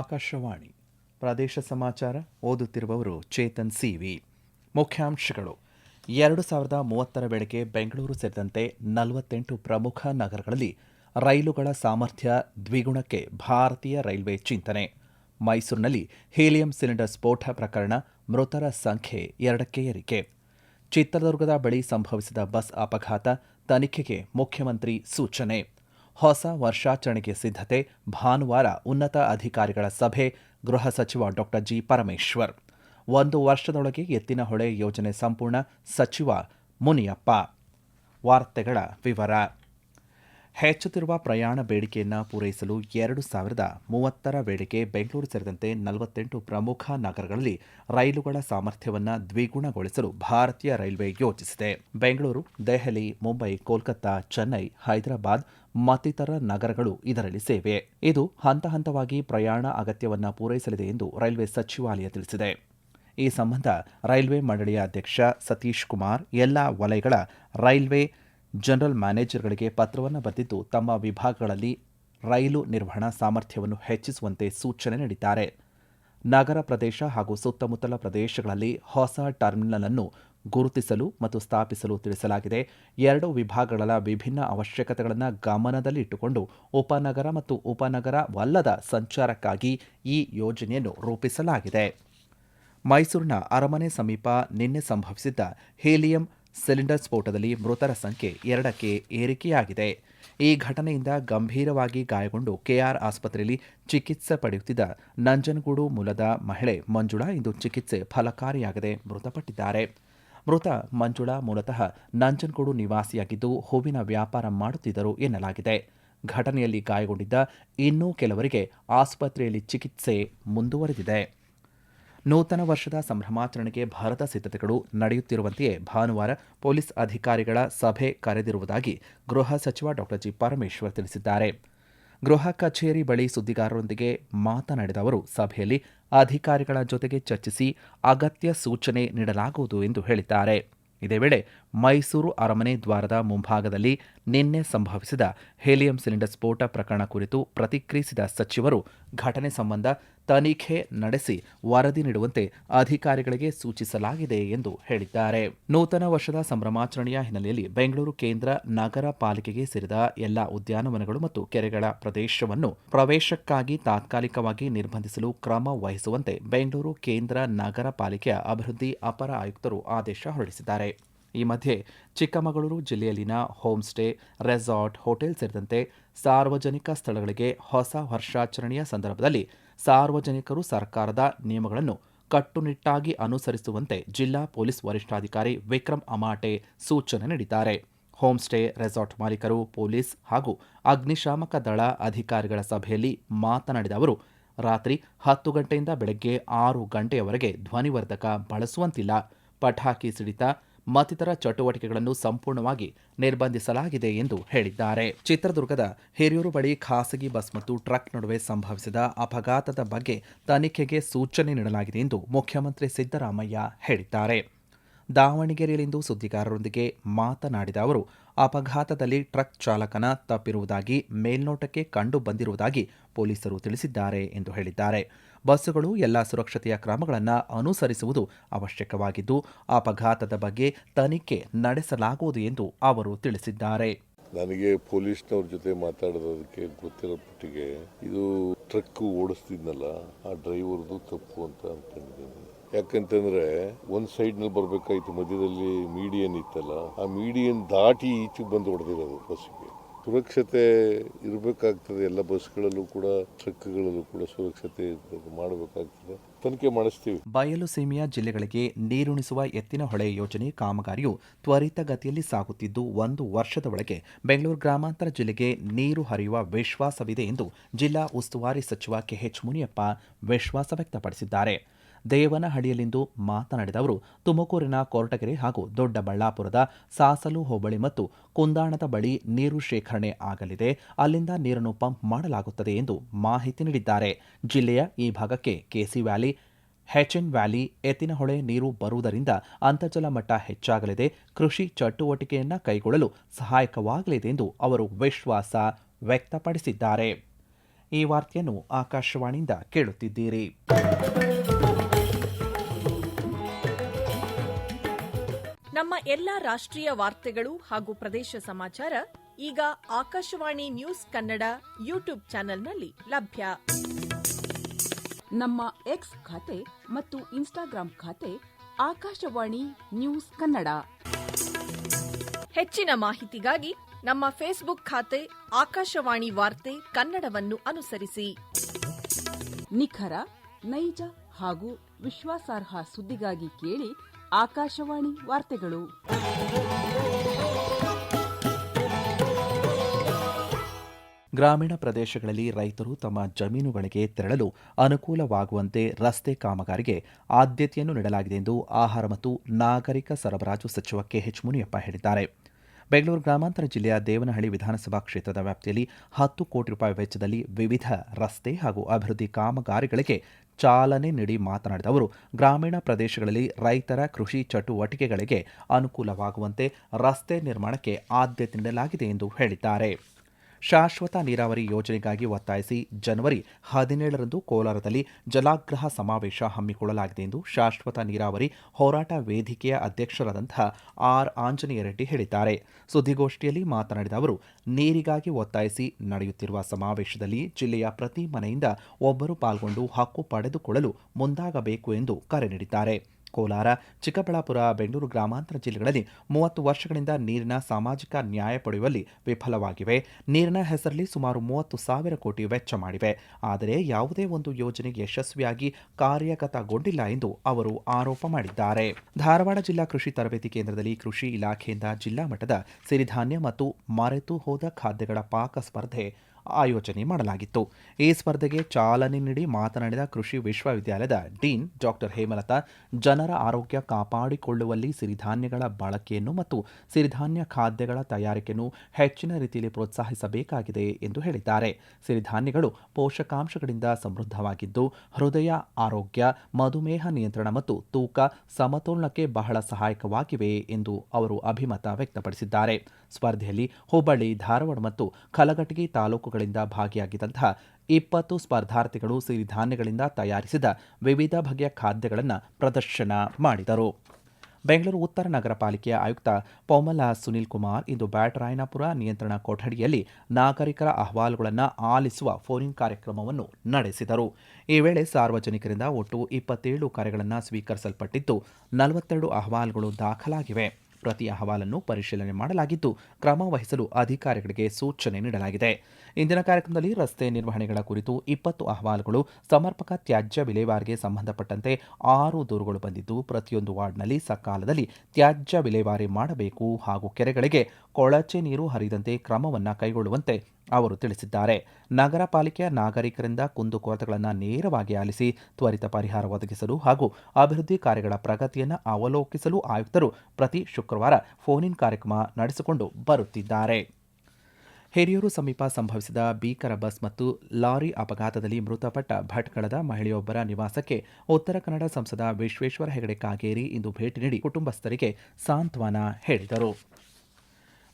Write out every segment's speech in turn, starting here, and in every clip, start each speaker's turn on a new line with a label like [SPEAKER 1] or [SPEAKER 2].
[SPEAKER 1] ಆಕಾಶವಾಣಿ ಪ್ರದೇಶ ಸಮಾಚಾರ ಓದುತ್ತಿರುವವರು ಚೇತನ್ ಸಿವಿ ಮುಖ್ಯಾಂಶಗಳು ಎರಡು ಸಾವಿರದ ಮೂವತ್ತರ ವೇಳೆಗೆ ಬೆಂಗಳೂರು ಸೇರಿದಂತೆ ನಲವತ್ತೆಂಟು ಪ್ರಮುಖ ನಗರಗಳಲ್ಲಿ ರೈಲುಗಳ ಸಾಮರ್ಥ್ಯ ದ್ವಿಗುಣಕ್ಕೆ ಭಾರತೀಯ ರೈಲ್ವೆ ಚಿಂತನೆ ಮೈಸೂರಿನಲ್ಲಿ ಹೀಲಿಯಂ ಸಿಲಿಂಡರ್ ಸ್ಫೋಟ ಪ್ರಕರಣ ಮೃತರ ಸಂಖ್ಯೆ ಎರಡಕ್ಕೆ ಏರಿಕೆ ಚಿತ್ರದುರ್ಗದ ಬಳಿ ಸಂಭವಿಸಿದ ಬಸ್ ಅಪಘಾತ ತನಿಖೆಗೆ ಮುಖ್ಯಮಂತ್ರಿ ಸೂಚನೆ ಹೊಸ ವರ್ಷಾಚರಣೆಗೆ ಸಿದ್ಧತೆ ಭಾನುವಾರ ಉನ್ನತ ಅಧಿಕಾರಿಗಳ ಸಭೆ ಗೃಹ ಸಚಿವ ಡಾಕ್ಟರ್ ಜಿ ಪರಮೇಶ್ವರ್ ಒಂದು ವರ್ಷದೊಳಗೆ ಎತ್ತಿನಹೊಳೆ ಯೋಜನೆ ಸಂಪೂರ್ಣ ಸಚಿವ ಮುನಿಯಪ್ಪ ವಾರ್ತೆಗಳ ವಿವರ ಹೆಚ್ಚುತ್ತಿರುವ ಪ್ರಯಾಣ ಬೇಡಿಕೆಯನ್ನು ಪೂರೈಸಲು ಎರಡು ಸಾವಿರದ ಮೂವತ್ತರ ವೇಳೆಗೆ ಬೆಂಗಳೂರು ಸೇರಿದಂತೆ ನಲವತ್ತೆಂಟು ಪ್ರಮುಖ ನಗರಗಳಲ್ಲಿ ರೈಲುಗಳ ಸಾಮರ್ಥ್ಯವನ್ನು ದ್ವಿಗುಣಗೊಳಿಸಲು ಭಾರತೀಯ ರೈಲ್ವೆ ಯೋಜಿಸಿದೆ ಬೆಂಗಳೂರು ದೆಹಲಿ ಮುಂಬೈ ಕೋಲ್ಕತ್ತಾ ಚೆನ್ನೈ ಹೈದರಾಬಾದ್ ಮತ್ತಿತರ ನಗರಗಳು ಇದರಲ್ಲಿ ಸೇವೆ ಇದು ಹಂತ ಹಂತವಾಗಿ ಪ್ರಯಾಣ ಅಗತ್ಯವನ್ನು ಪೂರೈಸಲಿದೆ ಎಂದು ರೈಲ್ವೆ ಸಚಿವಾಲಯ ತಿಳಿಸಿದೆ ಈ ಸಂಬಂಧ ರೈಲ್ವೆ ಮಂಡಳಿಯ ಅಧ್ಯಕ್ಷ ಸತೀಶ್ ಕುಮಾರ್ ಎಲ್ಲ ವಲಯಗಳ ರೈಲ್ವೆ ಜನರಲ್ ಮ್ಯಾನೇಜರ್ಗಳಿಗೆ ಪತ್ರವನ್ನು ಬರೆದಿದ್ದು ತಮ್ಮ ವಿಭಾಗಗಳಲ್ಲಿ ರೈಲು ನಿರ್ವಹಣಾ ಸಾಮರ್ಥ್ಯವನ್ನು ಹೆಚ್ಚಿಸುವಂತೆ ಸೂಚನೆ ನೀಡಿದ್ದಾರೆ ನಗರ ಪ್ರದೇಶ ಹಾಗೂ ಸುತ್ತಮುತ್ತಲ ಪ್ರದೇಶಗಳಲ್ಲಿ ಹೊಸ ಟರ್ಮಿನಲ್ ಅನ್ನು ಗುರುತಿಸಲು ಮತ್ತು ಸ್ಥಾಪಿಸಲು ತಿಳಿಸಲಾಗಿದೆ ಎರಡು ವಿಭಾಗಗಳ ವಿಭಿನ್ನ ಅವಶ್ಯಕತೆಗಳನ್ನು ಗಮನದಲ್ಲಿಟ್ಟುಕೊಂಡು ಉಪನಗರ ಮತ್ತು ಉಪನಗರವಲ್ಲದ ಸಂಚಾರಕ್ಕಾಗಿ ಈ ಯೋಜನೆಯನ್ನು ರೂಪಿಸಲಾಗಿದೆ ಮೈಸೂರಿನ ಅರಮನೆ ಸಮೀಪ ನಿನ್ನೆ ಸಂಭವಿಸಿದ್ದ ಹೀಲಿಯಂ ಸಿಲಿಂಡರ್ ಸ್ಫೋಟದಲ್ಲಿ ಮೃತರ ಸಂಖ್ಯೆ ಎರಡಕ್ಕೆ ಏರಿಕೆಯಾಗಿದೆ ಈ ಘಟನೆಯಿಂದ ಗಂಭೀರವಾಗಿ ಗಾಯಗೊಂಡು ಕೆಆರ್ ಆಸ್ಪತ್ರೆಯಲ್ಲಿ ಚಿಕಿತ್ಸೆ ಪಡೆಯುತ್ತಿದ್ದ ನಂಜನಗೂಡು ಮೂಲದ ಮಹಿಳೆ ಮಂಜುಳಾ ಇಂದು ಚಿಕಿತ್ಸೆ ಫಲಕಾರಿಯಾಗದೆ ಮೃತಪಟ್ಟಿದ್ದಾರೆ ಮೃತ ಮಂಜುಳಾ ಮೂಲತಃ ನಂಜನಗೂಡು ನಿವಾಸಿಯಾಗಿದ್ದು ಹೂವಿನ ವ್ಯಾಪಾರ ಮಾಡುತ್ತಿದ್ದರು ಎನ್ನಲಾಗಿದೆ ಘಟನೆಯಲ್ಲಿ ಗಾಯಗೊಂಡಿದ್ದ ಇನ್ನೂ ಕೆಲವರಿಗೆ ಆಸ್ಪತ್ರೆಯಲ್ಲಿ ಚಿಕಿತ್ಸೆ ಮುಂದುವರೆದಿದೆ ನೂತನ ವರ್ಷದ ಸಂಭ್ರಮಾಚರಣೆಗೆ ಭಾರತ ಸಿದ್ಧತೆಗಳು ನಡೆಯುತ್ತಿರುವಂತೆಯೇ ಭಾನುವಾರ ಪೊಲೀಸ್ ಅಧಿಕಾರಿಗಳ ಸಭೆ ಕರೆದಿರುವುದಾಗಿ ಗೃಹ ಸಚಿವ ಡಾ ಜಿ ಪರಮೇಶ್ವರ್ ತಿಳಿಸಿದ್ದಾರೆ ಗೃಹ ಕಚೇರಿ ಬಳಿ ಸುದ್ದಿಗಾರರೊಂದಿಗೆ ಮಾತನಾಡಿದ ಅವರು ಸಭೆಯಲ್ಲಿ ಅಧಿಕಾರಿಗಳ ಜೊತೆಗೆ ಚರ್ಚಿಸಿ ಅಗತ್ಯ ಸೂಚನೆ ನೀಡಲಾಗುವುದು ಎಂದು ಹೇಳಿದ್ದಾರೆ ಇದೇ ವೇಳೆ ಮೈಸೂರು ಅರಮನೆ ದ್ವಾರದ ಮುಂಭಾಗದಲ್ಲಿ ನಿನ್ನೆ ಸಂಭವಿಸಿದ ಹೇಲಿಯಂ ಸಿಲಿಂಡರ್ ಸ್ಫೋಟ ಪ್ರಕರಣ ಕುರಿತು ಪ್ರತಿಕ್ರಿಯಿಸಿದ ಸಚಿವರು ಘಟನೆ ಸಂಬಂಧ ತನಿಖೆ ನಡೆಸಿ ವರದಿ ನೀಡುವಂತೆ ಅಧಿಕಾರಿಗಳಿಗೆ ಸೂಚಿಸಲಾಗಿದೆ ಎಂದು ಹೇಳಿದ್ದಾರೆ ನೂತನ ವರ್ಷದ ಸಂಭ್ರಮಾಚರಣೆಯ ಹಿನ್ನೆಲೆಯಲ್ಲಿ ಬೆಂಗಳೂರು ಕೇಂದ್ರ ನಗರ ಪಾಲಿಕೆಗೆ ಸೇರಿದ ಎಲ್ಲಾ ಉದ್ಯಾನವನಗಳು ಮತ್ತು ಕೆರೆಗಳ ಪ್ರದೇಶವನ್ನು ಪ್ರವೇಶಕ್ಕಾಗಿ ತಾತ್ಕಾಲಿಕವಾಗಿ ನಿರ್ಬಂಧಿಸಲು ಕ್ರಮ ವಹಿಸುವಂತೆ ಬೆಂಗಳೂರು ಕೇಂದ್ರ ನಗರ ಪಾಲಿಕೆಯ ಅಭಿವೃದ್ಧಿ ಅಪರ ಆಯುಕ್ತರು ಆದೇಶ ಹೊರಡಿಸಿದ್ದಾರೆ ಈ ಮಧ್ಯೆ ಚಿಕ್ಕಮಗಳೂರು ಜಿಲ್ಲೆಯಲ್ಲಿನ ಹೋಮ್ ಸ್ಟೇ ರೆಸಾರ್ಟ್ ಹೋಟೆಲ್ ಸೇರಿದಂತೆ ಸಾರ್ವಜನಿಕ ಸ್ಥಳಗಳಿಗೆ ಹೊಸ ವರ್ಷಾಚರಣೆಯ ಸಂದರ್ಭದಲ್ಲಿ ಸಾರ್ವಜನಿಕರು ಸರ್ಕಾರದ ನಿಯಮಗಳನ್ನು ಕಟ್ಟುನಿಟ್ಟಾಗಿ ಅನುಸರಿಸುವಂತೆ ಜಿಲ್ಲಾ ಪೊಲೀಸ್ ವರಿಷ್ಠಾಧಿಕಾರಿ ವಿಕ್ರಮ್ ಅಮಾಟೆ ಸೂಚನೆ ನೀಡಿದ್ದಾರೆ ಹೋಂಸ್ಟೇ ರೆಸಾರ್ಟ್ ಮಾಲೀಕರು ಪೊಲೀಸ್ ಹಾಗೂ ಅಗ್ನಿಶಾಮಕ ದಳ ಅಧಿಕಾರಿಗಳ ಸಭೆಯಲ್ಲಿ ಮಾತನಾಡಿದ ಅವರು ರಾತ್ರಿ ಹತ್ತು ಗಂಟೆಯಿಂದ ಬೆಳಗ್ಗೆ ಆರು ಗಂಟೆಯವರೆಗೆ ಧ್ವನಿವರ್ಧಕ ಬಳಸುವಂತಿಲ್ಲ ಪಟಾಕಿ ಸಿಡಿತ ಮತ್ತಿತರ ಚಟುವಟಿಕೆಗಳನ್ನು ಸಂಪೂರ್ಣವಾಗಿ ನಿರ್ಬಂಧಿಸಲಾಗಿದೆ ಎಂದು ಹೇಳಿದ್ದಾರೆ ಚಿತ್ರದುರ್ಗದ ಹಿರಿಯೂರು ಬಳಿ ಖಾಸಗಿ ಬಸ್ ಮತ್ತು ಟ್ರಕ್ ನಡುವೆ ಸಂಭವಿಸಿದ ಅಪಘಾತದ ಬಗ್ಗೆ ತನಿಖೆಗೆ ಸೂಚನೆ ನೀಡಲಾಗಿದೆ ಎಂದು ಮುಖ್ಯಮಂತ್ರಿ ಸಿದ್ದರಾಮಯ್ಯ ಹೇಳಿದ್ದಾರೆ ದಾವಣಗೆರೆಯಲ್ಲಿಂದು ಸುದ್ದಿಗಾರರೊಂದಿಗೆ ಮಾತನಾಡಿದ ಅವರು ಅಪಘಾತದಲ್ಲಿ ಟ್ರಕ್ ಚಾಲಕನ ತಪ್ಪಿರುವುದಾಗಿ ಮೇಲ್ನೋಟಕ್ಕೆ ಕಂಡು ಬಂದಿರುವುದಾಗಿ ಪೊಲೀಸರು ತಿಳಿಸಿದ್ದಾರೆ ಎಂದು ಹೇಳಿದ್ದಾರೆ ಬಸ್ಸುಗಳು ಎಲ್ಲ ಸುರಕ್ಷತೆಯ ಕ್ರಮಗಳನ್ನು ಅನುಸರಿಸುವುದು ಅವಶ್ಯಕವಾಗಿದ್ದು ಅಪಘಾತದ ಬಗ್ಗೆ ತನಿಖೆ ನಡೆಸಲಾಗುವುದು ಎಂದು ಅವರು ತಿಳಿಸಿದ್ದಾರೆ
[SPEAKER 2] ನನಗೆ ಪೊಲೀಸ್ನವ್ರ ಜೊತೆ ಮಾತಾಡೋದಕ್ಕೆ ಗೊತ್ತಿರೋ ಪಟ್ಟಿಗೆ ಇದು ಟ್ರಕ್ ಓಡಿಸ್ತಿದ್ನಲ್ಲ ಆ ಡ್ರೈವರ್ದು ತಪ್ಪು ಅಂತ ಅನ್ಕೊಂಡಿದ್ದೀನಿ ಯಾಕಂತಂದ್ರೆ ಒಂದ್ ಸೈಡ್ ನಲ್ಲಿ ಬರ್ಬೇಕಾಯ್ತು ಮಧ್ಯದಲ್ಲಿ ಮೀಡಿಯನ್ ಇತ್ತಲ್ಲ ಆ ಮೀಡಿಯನ್ ದಾಟಿ ಈಚೆಗೆ ಬಂದು ಹೊಡೆದಿರೋದು ಬಸ್ಸಿಗೆ ಸುರಕ್ಷತೆ ಇರಬೇಕಾಗ್ತದೆ ಎಲ್ಲ ಬಸ್ಗಳಲ್ಲೂ ಕೂಡ ಟ್ರಕ್ಗಳಲ್ಲೂ ಕೂಡ ಸುರಕ್ಷತೆ ಮಾಡಬೇಕಾಗ್ತದೆ ತನಿಖೆ ಮಾಡಿಸ್ತೀವಿ
[SPEAKER 1] ಬಯಲು ಸೀಮೆಯ ಜಿಲ್ಲೆಗಳಿಗೆ ನೀರುಣಿಸುವ ಎತ್ತಿನ ಹೊಳೆ ಯೋಜನೆ ಕಾಮಗಾರಿಯು ಗತಿಯಲ್ಲಿ ಸಾಗುತ್ತಿದ್ದು ಒಂದು ವರ್ಷದ ಒಳಗೆ ಬೆಂಗಳೂರು ಗ್ರಾಮಾಂತರ ಜಿಲ್ಲೆಗೆ ನೀರು ಹರಿಯುವ ವಿಶ್ವಾಸವಿದೆ ಎಂದು ಜಿಲ್ಲಾ ಉಸ್ತುವಾರಿ ಸಚಿವ ಕೆಎಚ್ ಮುನಿಯಪ್ಪ ವಿಶ್ವಾಸ ವ್ಯಕ್ತಪಡಿಸಿದ್ದಾರೆ ದೇವನಹಳ್ಳಿಯಲ್ಲಿಂದು ಮಾತನಾಡಿದ ಅವರು ತುಮಕೂರಿನ ಕೊರಟಗೆರೆ ಹಾಗೂ ದೊಡ್ಡಬಳ್ಳಾಪುರದ ಸಾಸಲು ಹೋಬಳಿ ಮತ್ತು ಕುಂದಾಣದ ಬಳಿ ನೀರು ಶೇಖರಣೆ ಆಗಲಿದೆ ಅಲ್ಲಿಂದ ನೀರನ್ನು ಪಂಪ್ ಮಾಡಲಾಗುತ್ತದೆ ಎಂದು ಮಾಹಿತಿ ನೀಡಿದ್ದಾರೆ ಜಿಲ್ಲೆಯ ಈ ಭಾಗಕ್ಕೆ KC valley HN valley Ettinahole ನೀರು ಬರುವುದರಿಂದ ಅಂತರ್ಜಲ ಮಟ್ಟ ಹೆಚ್ಚಾಗಲಿದೆ ಕೃಷಿ ಚಟುವಟಿಕೆಯನ್ನು ಕೈಗೊಳ್ಳಲು ಸಹಾಯಕವಾಗಲಿದೆ ಎಂದು ಅವರು ವಿಶ್ವಾಸ ವ್ಯಕ್ತಪಡಿಸಿದ್ದಾರೆ ಈ ವಾರ್ತೆಯನ್ನು ಆಕಾಶವಾಣಿಯಿಂದ ಕೇಳುತ್ತಿದ್ದೀರಿ
[SPEAKER 3] ನಮ್ಮ ಎಲ್ಲ ರಾಷ್ಟ್ರೀಯ ವಾರ್ತೆಗಳು ಹಾಗೂ ಪ್ರದೇಶ ಸಮಾಚಾರ ಈಗ ಆಕಾಶವಾಣಿ ನ್ಯೂಸ್ ಕನ್ನಡ ಯೂಟ್ಯೂಬ್ ಚಾನೆಲ್ನಲ್ಲಿ ಲಭ್ಯ ನಮ್ಮ ಎಕ್ಸ್ ಖಾತೆ ಮತ್ತು ಇನ್ಸ್ಟಾಗ್ರಾಂ ಖಾತೆ ಆಕಾಶವಾಣಿ ನ್ಯೂಸ್ ಕನ್ನಡ ಹೆಚ್ಚಿನ ಮಾಹಿತಿಗಾಗಿ ನಮ್ಮ ಫೇಸ್ಬುಕ್ ಖಾತೆ ಆಕಾಶವಾಣಿ ವಾರ್ತೆ ಕನ್ನಡವನ್ನು ಅನುಸರಿಸಿ ನಿಖರ ನೈಜ ಹಾಗೂ ವಿಶ್ವಾಸಾರ್ಹ ಸುದ್ದಿಗಾಗಿ ಕೇಳಿ ಆಕಾಶವಾಣಿ ವಾರ್ತೆಗಳು
[SPEAKER 1] ಗ್ರಾಮೀಣ ಪ್ರದೇಶಗಳಲ್ಲಿ ರೈತರು ತಮ್ಮ ಜಮೀನುಗಳಿಗೆ ತೆರಳಲು ಅನುಕೂಲವಾಗುವಂತೆ ರಸ್ತೆ ಕಾಮಗಾರಿಗೆ ಆದ್ಯತೆಯನ್ನು ನೀಡಲಾಗಿದೆ ಎಂದು ಆಹಾರ ಮತ್ತು ನಾಗರಿಕ ಸರಬರಾಜು ಸಚಿವ ಕೆಎಚ್ ಮುನಿಯಪ್ಪ ಹೇಳಿದ್ದಾರೆ ಬೆಂಗಳೂರು ಗ್ರಾಮಾಂತರ ಜಿಲ್ಲೆಯ ದೇವನಹಳ್ಳಿ ವಿಧಾನಸಭಾ ಕ್ಷೇತ್ರದ ವ್ಯಾಪ್ತಿಯಲ್ಲಿ ಹತ್ತು ಕೋಟಿ ರೂಪಾಯಿ ವೆಚ್ಚದಲ್ಲಿ ವಿವಿಧ ರಸ್ತೆ ಹಾಗೂ ಅಭಿವೃದ್ಧಿ ಕಾಮಗಾರಿಗಳಿಗೆ ಚಾಲನೆ ನೀಡಿ ಮಾತನಾಡಿದ ಅವರು ಗ್ರಾಮೀಣ ಪ್ರದೇಶಗಳಲ್ಲಿ ರೈತರ ಕೃಷಿ ಚಟುವಟಿಕೆಗಳಿಗೆ ಅನುಕೂಲವಾಗುವಂತೆ ರಸ್ತೆ ನಿರ್ಮಾಣಕ್ಕೆ ಆದ್ಯತೆ ನೀಡಲಾಗಿದೆ ಎಂದು ಹೇಳಿದ್ದಾರೆ ಶಾಶ್ವತ ನೀರಾವರಿ ಯೋಜನೆಗಾಗಿ ಒತ್ತಾಯಿಸಿ ಜನವರಿ ಹದಿನೇಳರಂದು ಕೋಲಾರದಲ್ಲಿ ಜಲಾಗ್ರಹ ಸಮಾವೇಶ ಹಮ್ಮಿಕೊಳ್ಳಲಾಗಿದೆ ಎಂದು ಶಾಶ್ವತ ನೀರಾವರಿ ಹೋರಾಟ ವೇದಿಕೆಯ ಅಧ್ಯಕ್ಷರಾದಂತಹ ಆರ್ ಆಂಜನೇಯ ರೆಡ್ಡಿ ಹೇಳಿದ್ದಾರೆ ಸುದ್ದಿಗೋಷ್ಠಿಯಲ್ಲಿ ಮಾತನಾಡಿದ ಅವರು ನೀರಿಗಾಗಿ ಒತ್ತಾಯಿಸಿ ನಡೆಯುತ್ತಿರುವ ಸಮಾವೇಶದಲ್ಲಿ ಜಿಲ್ಲೆಯ ಪ್ರತಿ ಮನೆಯಿಂದ ಒಬ್ಬರು ಪಾಲ್ಗೊಂಡು ಹಕ್ಕು ಪಡೆದುಕೊಳ್ಳಲು ಮುಂದಾಗಬೇಕು ಎಂದು ಕರೆ ನೀಡಿದ್ದಾರೆ ಕೋಲಾರ ಚಿಕ್ಕಬಳ್ಳಾಪುರ ಬೆಂಗಳೂರು ಗ್ರಾಮಾಂತರ ಜಿಲ್ಲೆಗಳಲ್ಲಿ ಮೂವತ್ತು ವರ್ಷಗಳಿಂದ ನೀರಿನ ಸಾಮಾಜಿಕ ನ್ಯಾಯ ಪಡೆಯುವಲ್ಲಿ ವಿಫಲವಾಗಿವೆ ನೀರಿನ ಹೆಸರಲ್ಲಿ ಸುಮಾರು ಮೂವತ್ತು ಸಾವಿರ ಕೋಟಿ ವೆಚ್ಚ ಮಾಡಿವೆ ಆದರೆ ಯಾವುದೇ ಒಂದು ಯೋಜನೆ ಯಶಸ್ವಿಯಾಗಿ ಕಾರ್ಯಗತಗೊಂಡಿಲ್ಲ ಎಂದು ಅವರು ಆರೋಪ ಮಾಡಿದ್ದಾರೆ ಧಾರವಾಡ ಜಿಲ್ಲಾ ಕೃಷಿ ತರಬೇತಿ ಕೇಂದ್ರದಲ್ಲಿ ಕೃಷಿ ಇಲಾಖೆಯಿಂದ ಜಿಲ್ಲಾ ಮಟ್ಟದ ಸಿರಿಧಾನ್ಯ ಮತ್ತು ಮರೆತು ಹೋದ ಖಾದ್ಯಗಳ ಪಾಕ ಸ್ಪರ್ಧೆ ಆಯೋಜನೆ ಮಾಡಲಾಗಿತ್ತು ಈ ಸ್ಪರ್ಧೆಗೆ ಚಾಲನೆ ನೀಡಿ ಮಾತನಾಡಿದ ಕೃಷಿ ವಿಶ್ವವಿದ್ಯಾಲಯದ ಡೀನ್ ಡಾಕ್ಟರ್ ಹೇಮಲತಾ ಜನರ ಆರೋಗ್ಯ ಕಾಪಾಡಿಕೊಳ್ಳುವಲ್ಲಿ ಸಿರಿಧಾನ್ಯಗಳ ಬಳಕೆಯನ್ನು ಮತ್ತು ಸಿರಿಧಾನ್ಯ ಖಾದ್ಯಗಳ ತಯಾರಿಕೆಯನ್ನು ಹೆಚ್ಚಿನ ರೀತಿಯಲ್ಲಿ ಪ್ರೋತ್ಸಾಹಿಸಬೇಕಾಗಿದೆ ಎಂದು ಹೇಳಿದ್ದಾರೆ ಸಿರಿಧಾನ್ಯಗಳು ಪೋಷಕಾಂಶಗಳಿಂದ ಸಮೃದ್ಧವಾಗಿದ್ದು ಹೃದಯ ಆರೋಗ್ಯ ಮಧುಮೇಹ ನಿಯಂತ್ರಣ ಮತ್ತು ತೂಕ ಸಮತೋಲನಕ್ಕೆ ಬಹಳ ಸಹಾಯಕವಾಗಿವೆ ಎಂದು ಅವರು ಅಭಿಮತ ವ್ಯಕ್ತಪಡಿಸಿದ್ದಾರೆ ಸ್ಪರ್ಧೆಯಲ್ಲಿ ಹುಬ್ಬಳ್ಳಿ ಧಾರವಾಡ ಮತ್ತು ಕಲಘಟಗಿ ತಾಲೂಕುಗಳಿಂದ ಭಾಗಿಯಾಗಿದ್ದಂತಹ ಇಪ್ಪತ್ತು ಸ್ಪರ್ಧಾರ್ಥಿಗಳು ಸಿರಿಧಾನ್ಯಗಳಿಂದ ತಯಾರಿಸಿದ ವಿವಿಧ ಬಗೆಯ ಖಾದ್ಯಗಳನ್ನು ಪ್ರದರ್ಶನ ಮಾಡಿದರು ಬೆಂಗಳೂರು ಉತ್ತರ ನಗರ ಪಾಲಿಕೆಯ ಆಯುಕ್ತ ಪೊಮಲ ಸುನಿಲ್ ಕುಮಾರ್ ಇಂದು ಬ್ಯಾಟರಾಯನಪುರ ನಿಯಂತ್ರಣ ಕೊಠಡಿಯಲ್ಲಿ ನಾಗರಿಕರ ಅಹವಾಲುಗಳನ್ನು ಆಲಿಸುವ ಫೋನಿಂಗ್ ಕಾರ್ಯಕ್ರಮವನ್ನು ನಡೆಸಿದರು ಈ ವೇಳೆ ಸಾರ್ವಜನಿಕರಿಂದ ಒಟ್ಟು ಇಪ್ಪತ್ತೇಳು ಕರೆಗಳನ್ನು ಸ್ವೀಕರಿಸಲ್ಪಟ್ಟಿದ್ದು ನಲವತ್ತೆರಡು ಅಹವಾಲುಗಳು ದಾಖಲಾಗಿವೆ ಪ್ರತಿ ಅಹವಾಲನ್ನು ಪರಿಶೀಲನೆ ಮಾಡಲಾಗಿದ್ದು ಕ್ರಮ ವಹಿಸಲು ಅಧಿಕಾರಿಗಳಿಗೆ ಸೂಚನೆ ನೀಡಲಾಗಿದೆ ಇಂದಿನ ಕಾರ್ಯಕ್ರಮದಲ್ಲಿ ರಸ್ತೆ ನಿರ್ವಹಣೆಗಳ ಕುರಿತು ಇಪ್ಪತ್ತು ಅಹವಾಲುಗಳು ಸಮರ್ಪಕ ತ್ಯಾಜ್ಯ ವಿಲೇವಾರಿಗೆ ಸಂಬಂಧಪಟ್ಟಂತೆ ಆರು ದೂರುಗಳು ಬಂದಿದ್ದು ಪ್ರತಿಯೊಂದು ವಾರ್ಡ್ನಲ್ಲಿ ಸಕಾಲದಲ್ಲಿ ತ್ಯಾಜ್ಯ ವಿಲೇವಾರಿ ಮಾಡಬೇಕು ಹಾಗೂ ಕೆರೆಗಳಿಗೆ ಕೊಳಚೆ ನೀರು ಹರಿದಂತೆ ಕ್ರಮವನ್ನು ಕೈಗೊಳ್ಳುವಂತೆ ಅವರು ತಿಳಿಸಿದ್ದಾರೆ ನಗರ ಪಾಲಿಕೆಯ ನಾಗರಿಕರಿಂದ ಕುಂದುಕೊರತೆಗಳನ್ನು ನೇರವಾಗಿ ಆಲಿಸಿ ತ್ವರಿತ ಪರಿಹಾರ ಒದಗಿಸಲು ಹಾಗೂ ಅಭಿವೃದ್ಧಿ ಕಾರ್ಯಗಳ ಪ್ರಗತಿಯನ್ನು ಅವಲೋಕಿಸಲು ಆಯುಕ್ತರು ಪ್ರತಿ ಶುಕ್ರವಾರ ಫೋನ್ ಇನ್ ಕಾರ್ಯಕ್ರಮ ನಡೆಸಿಕೊಂಡು ಬರುತ್ತಿದ್ದಾರೆ ಹಿರಿಯೂರು ಸಮೀಪ ಸಂಭವಿಸಿದ ಭೀಕರ ಬಸ್ ಮತ್ತು ಲಾರಿ ಅಪಘಾತದಲ್ಲಿ ಮೃತಪಟ್ಟ ಭಟ್ಕಳದ ಮಹಿಳೆಯೊಬ್ಬರ ನಿವಾಸಕ್ಕೆ ಉತ್ತರ ಕನ್ನಡ ಸಂಸದ ವಿಶ್ವೇಶ್ವರ ಹೆಗಡೆ ಕಾಗೇರಿ ಇಂದು ಭೇಟಿ ನೀಡಿ ಕುಟುಂಬಸ್ಥರಿಗೆ ಸಾಂತ್ವನ ಹೇಳಿದರು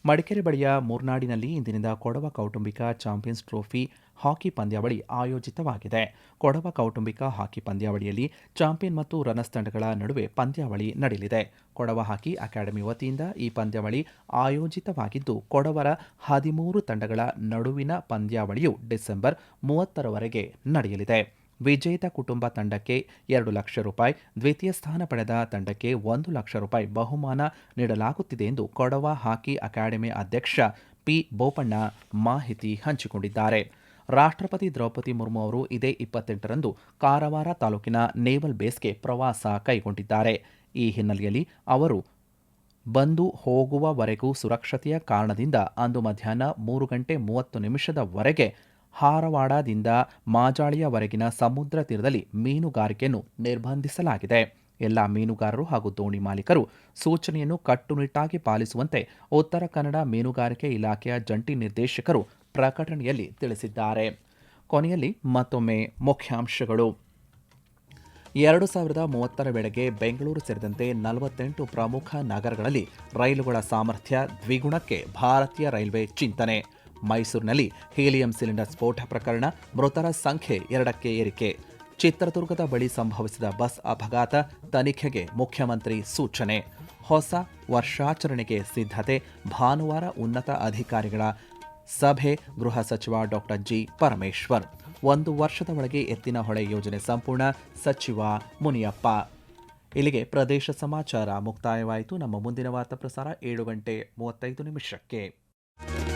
[SPEAKER 1] ಮಡಿಕೇರಿ ಬಳಿಯ ಮುರ್ನಾಡಿನಲ್ಲಿ ಇಂದಿನಿಂದ ಕೊಡವ ಕೌಟುಂಬಿಕ ಚಾಂಪಿಯನ್ಸ್ ಟ್ರೋಫಿ ಹಾಕಿ ಪಂದ್ಯಾವಳಿ ಆಯೋಜಿತವಾಗಿದೆ ಕೊಡವ ಕೌಟುಂಬಿಕ ಹಾಕಿ ಪಂದ್ಯಾವಳಿಯಲ್ಲಿ ಚಾಂಪಿಯನ್ ಮತ್ತು ರನ್ನರ್ಸ್ ತಂಡಗಳ ನಡುವೆ ಪಂದ್ಯಾವಳಿ ನಡೆಯಲಿದೆ ಕೊಡವ ಹಾಕಿ ಅಕಾಡೆಮಿ ವತಿಯಿಂದ ಈ ಪಂದ್ಯಾವಳಿ ಆಯೋಜಿತವಾಗಿದ್ದು ಕೊಡವರ ಹದಿಮೂರು ತಂಡಗಳ ನಡುವಿನ ಪಂದ್ಯಾವಳಿಯು ಡಿಸೆಂಬರ್ ಮೂವತ್ತರವರೆಗೆ ನಡೆಯಲಿದೆ ವಿಜೇತ ಕುಟುಂಬ ತಂಡಕ್ಕೆ ಎರಡು ಲಕ್ಷ ರೂಪಾಯಿ ದ್ವಿತೀಯ ಸ್ಥಾನ ಪಡೆದ ತಂಡಕ್ಕೆ ಒಂದು ಲಕ್ಷ ರೂಪಾಯಿ ಬಹುಮಾನ ನೀಡಲಾಗುತ್ತಿದೆ ಎಂದು ಕೊಡವ ಹಾಕಿ ಅಕಾಡೆಮಿ ಅಧ್ಯಕ್ಷ ಪಿ ಬೋಪಣ್ಣ ಮಾಹಿತಿ ಹಂಚಿಕೊಂಡಿದ್ದಾರೆ ರಾಷ್ಟ್ರಪತಿ ದ್ರೌಪದಿ ಮುರ್ಮು ಅವರು ಇದೇ ಇಪ್ಪತ್ತೆಂಟರಂದು ಕಾರವಾರ ತಾಲೂಕಿನ ನೇವಲ್ ಬೇಸ್ಗೆ ಪ್ರವಾಸ ಕೈಗೊಂಡಿದ್ದಾರೆ ಈ ಹಿನ್ನೆಲೆಯಲ್ಲಿ ಅವರು ಬಂದು ಹೋಗುವವರೆಗೂ ಸುರಕ್ಷತೆಯ ಕಾರಣದಿಂದ ಅಂದು ಮಧ್ಯಾಹ್ನ ಮೂರು ಗಂಟೆ ಮೂವತ್ತು ನಿಮಿಷದವರೆಗೆ ಹಾರವಾಡದಿಂದ ಮಾಜಾಳಿಯವರೆಗಿನ ಸಮುದ್ರ ತೀರದಲ್ಲಿ ಮೀನುಗಾರಿಕೆಯನ್ನು ನಿರ್ಬಂಧಿಸಲಾಗಿದೆ ಎಲ್ಲ ಮೀನುಗಾರರು ಹಾಗೂ ದೋಣಿ ಮಾಲೀಕರು ಸೂಚನೆಯನ್ನು ಕಟ್ಟುನಿಟ್ಟಾಗಿ ಪಾಲಿಸುವಂತೆ ಉತ್ತರ ಕನ್ನಡ ಮೀನುಗಾರಿಕೆ ಇಲಾಖೆಯ ಜಂಟಿ ನಿರ್ದೇಶಕರು ಪ್ರಕಟಣೆಯಲ್ಲಿ ತಿಳಿಸಿದ್ದಾರೆ ಕೊನೆಯಲ್ಲಿ ಮತ್ತೊಮ್ಮೆ ಮುಖ್ಯಾಂಶಗಳು ಎರಡು ಸಾವಿರದ ಮೂವತ್ತರ ವೇಳೆಗೆ ಬೆಂಗಳೂರು ಸೇರಿದಂತೆ ನಲವತ್ತೆಂಟು ಪ್ರಮುಖ ನಗರಗಳಲ್ಲಿ ರೈಲುಗಳ ಸಾಮರ್ಥ್ಯ ದ್ವಿಗುಣಕ್ಕೆ ಭಾರತೀಯ ರೈಲ್ವೆ ಚಿಂತನೆ ಮೈಸೂರಿನಲ್ಲಿ ಹೀಲಿಯಂ ಸಿಲಿಂಡರ್ ಸ್ಫೋಟ ಪ್ರಕರಣ ಮೃತರ ಸಂಖ್ಯೆ ಎರಡಕ್ಕೆ ಏರಿಕೆ ಚಿತ್ರದುರ್ಗದ ಬಳಿ ಸಂಭವಿಸಿದ ಬಸ್ ಅಪಘಾತ ತನಿಖೆಗೆ ಮುಖ್ಯಮಂತ್ರಿ ಸೂಚನೆ ಹೊಸ ವರ್ಷಾಚರಣೆಗೆ ಸಿದ್ಧತೆ ಭಾನುವಾರ ಉನ್ನತ ಅಧಿಕಾರಿಗಳ ಸಭೆ ಗೃಹ ಸಚಿವ ಡಾಕ್ಟರ್ ಜಿ ಪರಮೇಶ್ವರ್ ಒಂದು ವರ್ಷದ ಒಳಗೆ ಎತ್ತಿನ ಹೊಳೆ ಯೋಜನೆ ಸಂಪೂರ್ಣ ಸಚಿವ ಮುನಿಯಪ್ಪ ಇಲ್ಲಿಗೆ ಪ್ರದೇಶ ಸಮಾಚಾರ ಮುಕ್ತಾಯವಾಯಿತು ನಮ್ಮ ಮುಂದಿನ ವಾರ್ತಾ ಪ್ರಸಾರ ಏಳು ಗಂಟೆ ಮೂವತ್ತೈದು ನಿಮಿಷಕ್ಕೆ